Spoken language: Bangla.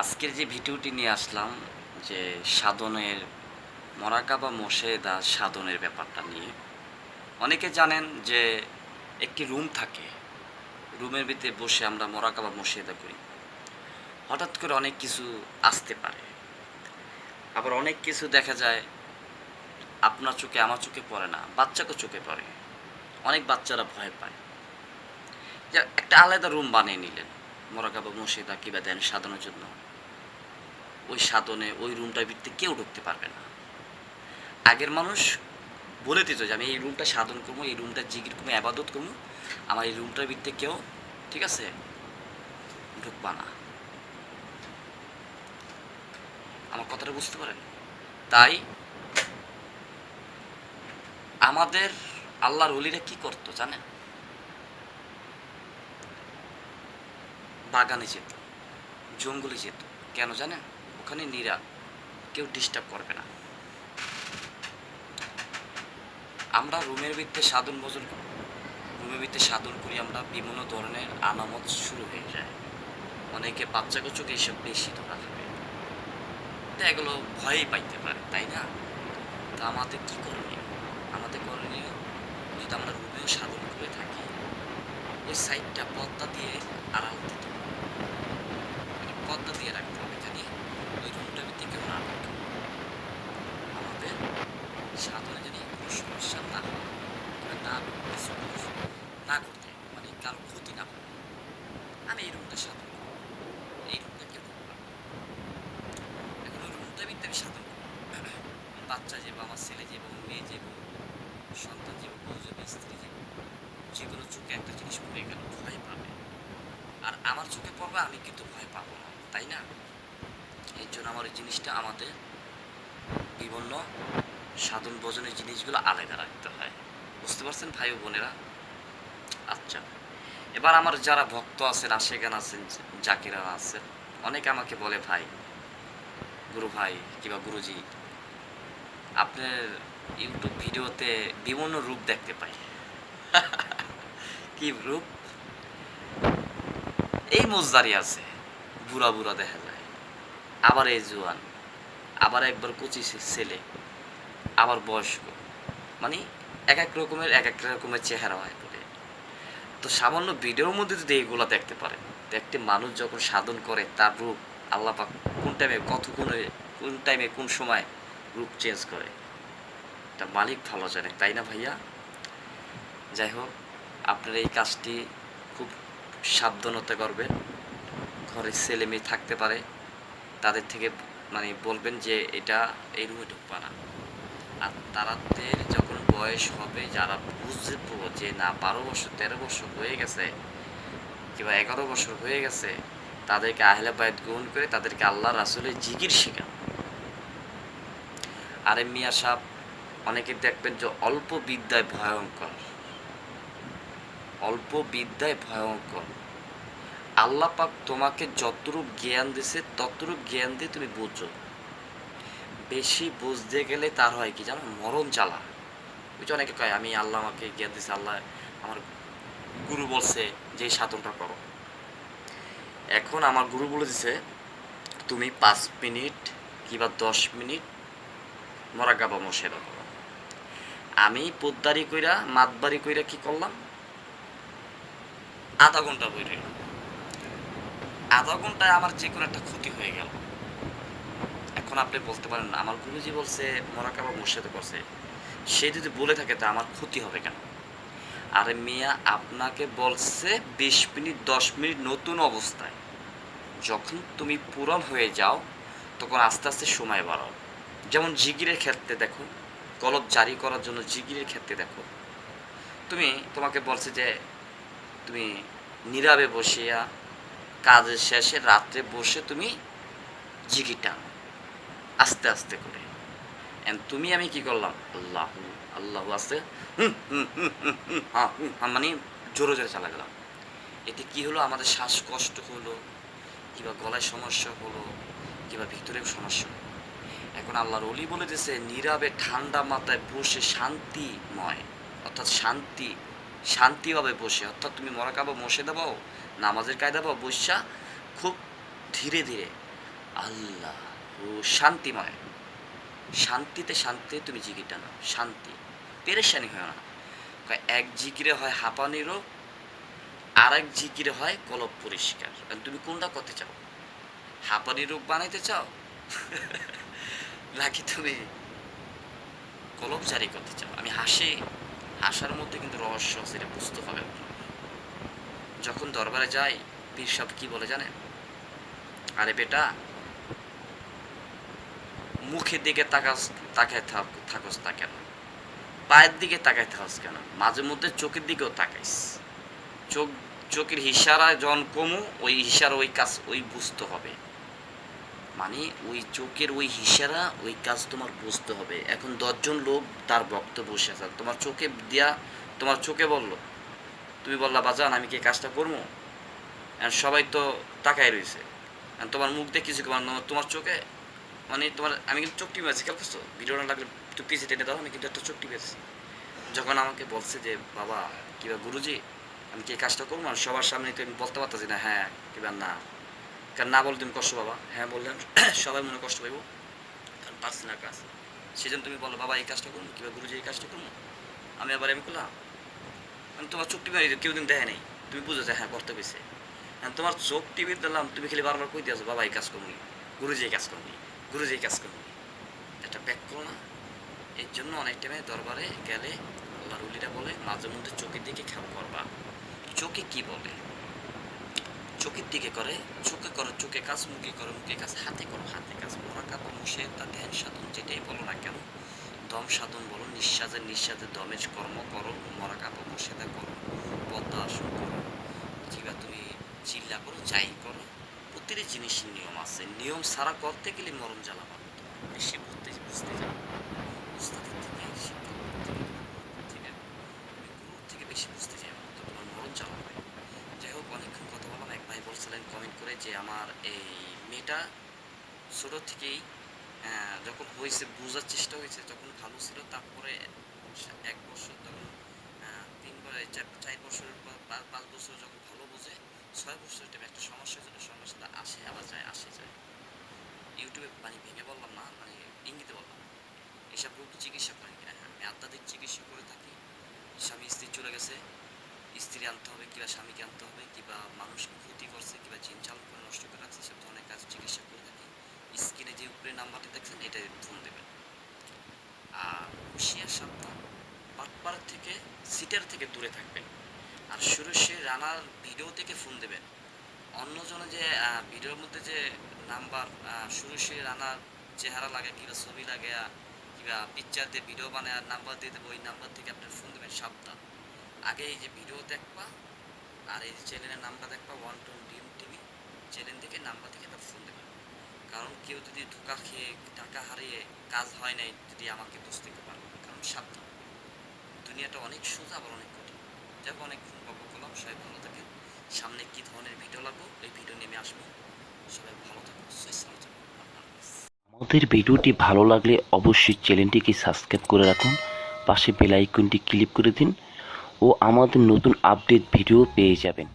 আজকের যে ভিডিওটি নিয়ে আসলাম, যে সাধনের মরাকা বা মোশেদা সাধনের ব্যাপারটা নিয়ে। অনেকে জানেন যে একটি রুম থাকে, রুমের ভিতরে বসে আমরা মরাকা বা মোশেদা করি। হঠাৎ করে অনেক কিছু আসতে পারে। আবার অনেক কিছু দেখা যায়, আপনার চোখে, আমার চোখে পড়ে না, বাচ্চাকে চোখে পড়ে। অনেক বাচ্চারা ভয় পায়। যে একটা আলাদা রুম বানিয়ে নিলেন, মোরাকাবা মসজিদা কিবা দেন সাধনের জন্য। ওই সাধনে, ওই রুমটার ভিত্তিতে কেউ ঢুকতে পারবে না। আগের মানুষ বলে দিত যে, আমি এই রুমটা সাধন করব, এই রুমটা জিগির করব, আবাদত করব। আমার এই রুমটার ভিত্তিতে কেউ, ঠিক আছে, ঢুকবা না। আমার কথাটা বুঝতে পারেন? তাই আমাদের আল্লাহর অলিরা কি করতো জানেন? বাগানে যেত, জঙ্গলে যেত। কেন জানেন? ওখানে নিরা, কেউ ডিস্টার্ব করবে না। আমরা রুমের ভিত্তে সাধন ভোজন রুমের ভিত্তে সাধন করি, আমরা বিভিন্ন ধরনের আনামত শুরু হয়ে যায়। অনেকে বাচ্চা কচুকে এসব বেশি ধরা তো এগুলো ভয়ই পাইতে পারে, তাই না তা আমাদের কি করণীয় আমাদের করণীয় যদি আমরা রুমেও সাধন করে থাকি, ওই সাইডটা পদ্মা দিয়ে আড়াল দিতে। মানে পদ্মা দিয়ে রাখতে হবে জানি ওই রুমটার ভিতরে কেউ না ঢোকে। আমাদের সাধনে জানি কোনো সমস্যা না না না করতে মানে কারও ক্ষতি না করে আমি এই রুমটা সাধন করব। এই রুমটা কেউ ঢুকবে না। এখন ওই রুমটার ভিতরে আমি সাধন করব। বাচ্চা যাব আমার ছেলে যাব মেয়ে যাব সন্তান যাব বউ যাবে স্ত্রী যাব যেগুলো চোখে একটা জিনিস পড়ে গেল ভয় পাবে আর আমার চোখে কিন্তু ভয় পাবো না, তাই না? এর জন্য আমার এই জিনিসটা আমাদের বিভিন্ন সাধন ভোজনের জিনিসগুলো আলাদা রাখতে হয়। বুঝতে পারছেন ভাই বোনেরা? আচ্ছা এবার আমার যারা ভক্ত আছেন আশেগান আছেন জাকিরা আছেন, অনেকে আমাকে বলে, ভাই, গুরু ভাই কিংবা গুরুজি, আপনার ইউটিউব ভিডিওতে বিভিন্ন রূপ দেখতে পাই। কি রূপ? এই মজদারি আছে। বুড়া বুড়া দেখা যায়। আবার এই জোয়ান, আবার একবার কচি ছেলে, আবার বয়স্ক। মানে এক এক রকমের, এক এক রকমের চেহারা হয় বলে তো সামান্য ভিডিওর মধ্যে যদি এইগুলো দেখতে পারে তো একটি মানুষ যখন সাধন করে, তার রূপ আল্লাপাক কোন টাইমে কত কোন কোন টাইমে কোন সময় রূপ চেঞ্জ করে। তা মালিক ভালো জানে, তাই না ভাইয়া? যাই হোক, আপনার এই কাজটি খুব সাবধানতা করবেন। ঘরে ছেলে মেয়ে থাকতে পারে, তাদের থেকে মানে বলবেন যে এটা এই রুমে ঢুকবা না। আর তারাদের যখন বয়স হবে, যারা বুঝব যে না, বারো বছর, তেরো বছর হয়ে গেছে কিংবা এগারো বছর হয়ে গেছে, তাদেরকে আহলে বায়ত গ্রহণ করে তাদেরকে আল্লাহ রাসুলের জিগির শেখান আরে মিয়া সাহ, অনেকে দেখবেন যে অল্প বিদ্যায় ভয়ঙ্কর। অল্প বিদ্যায় ভয়ঙ্কর। আল্লাহ পাক তোমাকে যতটুক জ্ঞান দিছে ততটুক জ্ঞান দিয়ে তুমি বুঝো। বেশি বুঝতে গেলে তার হয় কি জানো? মরণ ওই যে অনেকে কয়, আমি আল্লাহ আমাকে জ্ঞান দিছে, আল্লাহ আমার গুরু বলছে যে সাধনটা করো। এখন আমার গুরু বলে দিছে, তুমি পাঁচ মিনিট কিংবা দশ মিনিট মরাগাবা মশেদা করো। আমি পোদ্দারি কইরা, মাতবারি কইরা কি করলাম? আধা ঘণ্টা বই রইলাম আধা ঘন্টায় আমার যে কোনো একটা ক্ষতি হয়ে গেল। এখন আপনি বলতে পারেন, আমার গুরুজি বলছে মরাকাবা মুর্শেদে করছে সে যদি বলে থাকে, তা আমার ক্ষতি হবে কেন? আরে মিয়া, আপনাকে বলছে বিশ মিনিট, দশ মিনিট নতুন অবস্থায়। যখন তুমি পূরণ হয়ে যাও, তখন আস্তে আস্তে সময় বাড়াও। যেমন জিগিরের ক্ষেত্রে দেখো, কলব জারি করার জন্য জিগিরের ক্ষেত্রে দেখো। তুমি, তোমাকে বলছে যে, তুমি নীরবে বসিয়া কাজের শেষে রাত্রে বসে তুমি জিগি টানো আস্তে আস্তে করে। তুমি আমি কি করলাম? আল্লাহ আল্লাহ আস্তে হুম, হুম, হুম, হ্যাঁ, মানে জোরে জোরে চালা গেলাম। এতে কি হলো? আমাদের শ্বাসকষ্ট হলো কিংবা গলায় সমস্যা হলো কিংবা ভিতরে সমস্যা হলো। এখন আল্লাহর অলি বলে দিয়েছে নীরবে ঠান্ডা মাথায় বসে শান্তিময় অর্থাৎ শান্তি শান্তিভাবে বসে। অর্থাৎ তুমি মরাকাবা মশে দেবো নামাজের কায়দা পাও বসা খুব ধীরে ধীরে। আল্লাহ, ও শান্তিময়। শান্তিতে শান্তিতে তুমি জিকিরটা নাও। শান্তি। পেরেশানি হয় না। এক জিকিরে হয় হাঁপানি রোগ আর এক জিকিরে হয় কলব পরিষ্কার। তুমি কোনটা করতে চাও? হাঁপানি রোগ বানাইতে চাও? নাকি তুমি কলব জারি করতে চাও? আমি হাসি, হাসার মধ্যে কিন্তু রহস্য আছে, এটা বুঝতে হবে আপনার। যখন দরবারে যাই, পীর সাহেব কি বলে জানেন? আরে বেটা, মুখের দিকে তাকাস, তাকায় থাক, থাকস তা কেন? পায়ের দিকে তাকায় থাকস কেন? মাঝে মধ্যে চোখের দিকেও তাকাইস। চোখ, চোখের হিসারা যখন কমু, ওই ইশারা, ওই কাজ, ওই বুঝতে হবে। মানে ওই চোখের ওই হিসারা ওই কাজ তোমার বুঝতে হবে। এখন দশজন লোক তার বক্ত বসে আছে তোমার চোখে দিয়া, তোমার চোখে বলল তুমি বললা, বাজান, আমি কি কাজটা করব? আর সবাই তো তাকায় রয়েছে। আর তোমার মুখ দিয়ে কিছু কমার তোমার চোখে মানে তোমার, আমি কিন্তু চোখ টিপে আছি খেয়াল করছ ভিডিওটা লাগলে একটু পিছিয়ে টেনে দাও, আমি কিন্তু একটা চোখ টিপে যখন আমাকে বলছে যে, বাবা কিবা গুরুজি, আমি কি কাজটা করব? আর সবার সামনে তো আমি বলতে পারতেছি না হ্যাঁ কিবা না। কারণ না বলে তুমি কষ্ট বাবা হ্যাঁ বললেন সবাই মনে কষ্ট পাইব। কারণ পারছি না কাজ। সেজন্য তুমি বলো বাবা, এই কাজটা করুন কিবা গুরুজি এই কাজটা করুন আমি আবার আমি করলাম তোমার চোখ টিপে কেউ দিন দেখে নেই। তুমি বুঝো যে হ্যাঁ করতে হ্যাঁ তোমার চোখ টিপে দিলাম, তুমি খালি বারবার কই দিয়েছ বাবা, এই কাজ করবি গুরুজি এই কাজ করবি গুরুজি এই কাজ করবি এটা ব্যাক করো না। এর জন্য অনেক টাইমে দরবারে গেলে আল্লাহর উলিরা বলে, মাঝে মধ্যে চোখের দিকে খেয়াল করবা। চোখে কি বলে? চোখের দিকে করে, চোখে করো, চোখে কাজ, মুখে করো, মুখে কাজ, হাতে করো, হাতে কাজ মরা কাপ মুখে তা ধ্যান সাধন যেটাই বলো না কেন দম সাধন বলো নিঃশ্বাসের নিঃশ্বাসে দমেজ কর্ম করো, মরা কাপ মুখে তা করো, পদ্মা আসন করো। কিংবা তুমি চিল্লা করো, যাই করো, প্রতিটি জিনিসের নিয়ম আছে। নিয়ম ছাড়া করতে গেলে মরণ জ্বালা পাবে বেশি বুঝতে বুঝতে যাবে উস্তাদের থেকে থেকে বেশি বুঝতে না, তো তোমার মরণ জ্বালা হবে। যাই হোক, অনেকক্ষণ কথা বললাম। এক ভাই বলছিলেন কমেন্ট করে যে আমার এই মেয়েটা ছোটো থেকেই যখন হয়েছে বোঝার চেষ্টা হয়েছে যখন ভালো ছিল তারপরে এক বছর তখন আহ, তিন বছর চার- বছরের পর পাঁচ বছর যখন ভালো বোঝে ছয় বছর টাইমে একটা সমস্যার জন্য সমস্যাটা আসে আবার যায় আসে যায়। ইউটিউবে মানে ভেঙে বললাম না মানে ইঙ্গিতে বললাম এসব রোগ চিকিৎসা করি হ্যাঁ আমি আধ্যাত্মিক চিকিৎসা করে থাকি। স্বামী স্ত্রী চলে গেছে স্ত্রী আনতে হবে কিংবা স্বামীকে আনতে হবে কিংবা মানুষ ক্ষতি করছে কিংবা জিন চালন করে নষ্ট করে রাখছে সব ধরনের কাজ চিকিৎসা করে থাকি। স্ক্রিনে যে উপরে নাম্বারটা দেখছেন এটা ফোন দেবেন। আর হুঁশিয়ার সাবধান বাটপার থেকে, সিটার থেকে দূরে থাকবেন। আর সুরেশে রানার ভিডিও থেকে ফোন দেবেন। অন্যজনে যে ভিডিওর মধ্যে যে নাম্বার সুরেশে রানার চেহারা লাগে, কিংবা ছবি লাগে কিংবা পিকচার দিয়ে ভিডিও বানায়, আর নাম্বার দিয়ে দেবো, ওই নাম্বার থেকে আপনার ফোন দেবেন সাবধান। আগে এই যে ভিডিও দেখবা, আর এই যে চ্যানেলের নাম্বার দেখবা ওয়ান টু ডিম টিভি চ্যানেল থেকে নাম্বার থেকে তার ফোন দেবেন। কারণ কেউ যদি ধোকা খেয়ে টাকা হারিয়ে কাজ হয় নাই, যদি আমাকে দোষ দিতে পারবে কারণ সাবধান দুনিয়াটা অনেক সোজা আবার অনেক কঠিন। যাকে অনেকক্ষণ গল্প করলাম। সবাই ভালো থাকেন। সামনে কী ধরনের ভিডিও লাগবো ওই ভিডিও নিয়ে আসব। সবাই ভালো থাকুন, সুস্থ। আমাদের ভিডিওটি ভালো লাগলে অবশ্যই চ্যানেলটিকে সাবস্ক্রাইব করে রাখুন। পাশে বেল আইকনটি ক্লিক করে দিন ও আমাদের নতুন আপডেট ভিডিও পেয়ে যাবেন।